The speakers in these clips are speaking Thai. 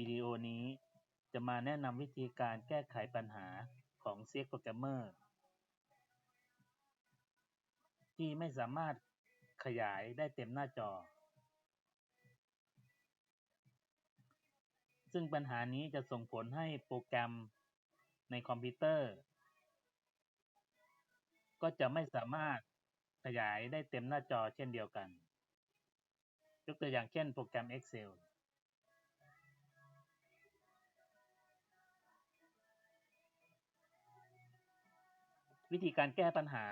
วิดีโอนี้จะมาแนะนำวิธีการแก้ไขปัญหาของ CX Programmer ที่ไม่สามารถขยายได้เต็มหน้าจอ ซึ่งปัญหานี้จะส่งผลให้โปรแกรมในคอมพิวเตอร์ ก็จะไม่สามารถขยายได้เต็มหน้าจอเช่นเดียวกัน ยกตัวอย่างเช่นโปรแกรม Excel วิธีการแก้ปัญหา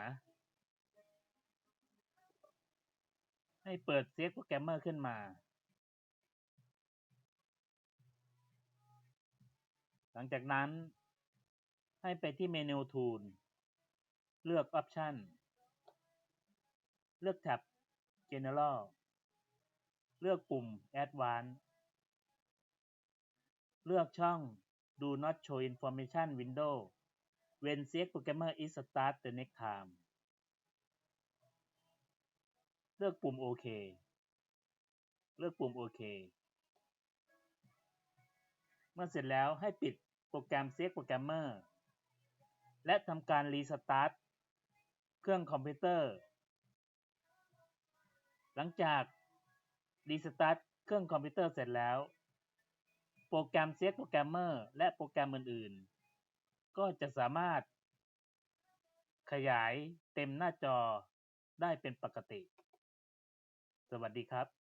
ให้เปิดเซฟโปรแกรมเมอร์ขึ้นมา หลังจากนั้น ให้ไปที่เมนูทูลเลือกออปชันเลือกแท็บ General เลือกปุ่ม Advanced เลือกช่อง Do not show information window when CX Programmer is start the next time เลือกปุ่มโอเค เลือกปุ่มโอเค เมื่อเสร็จแล้วให้ปิดโปรแกรม CX Programmer และทำการรีสตาร์ทเครื่องคอมพิวเตอร์ หลังจากรีสตาร์ทเครื่องคอมพิวเตอร์เสร็จแล้ว โปรแกรม CX Programmer และโปรแกรมอื่นๆ ก็จะสามารถขยายเต็มหน้าจอได้เป็นปกติ สวัสดีครับ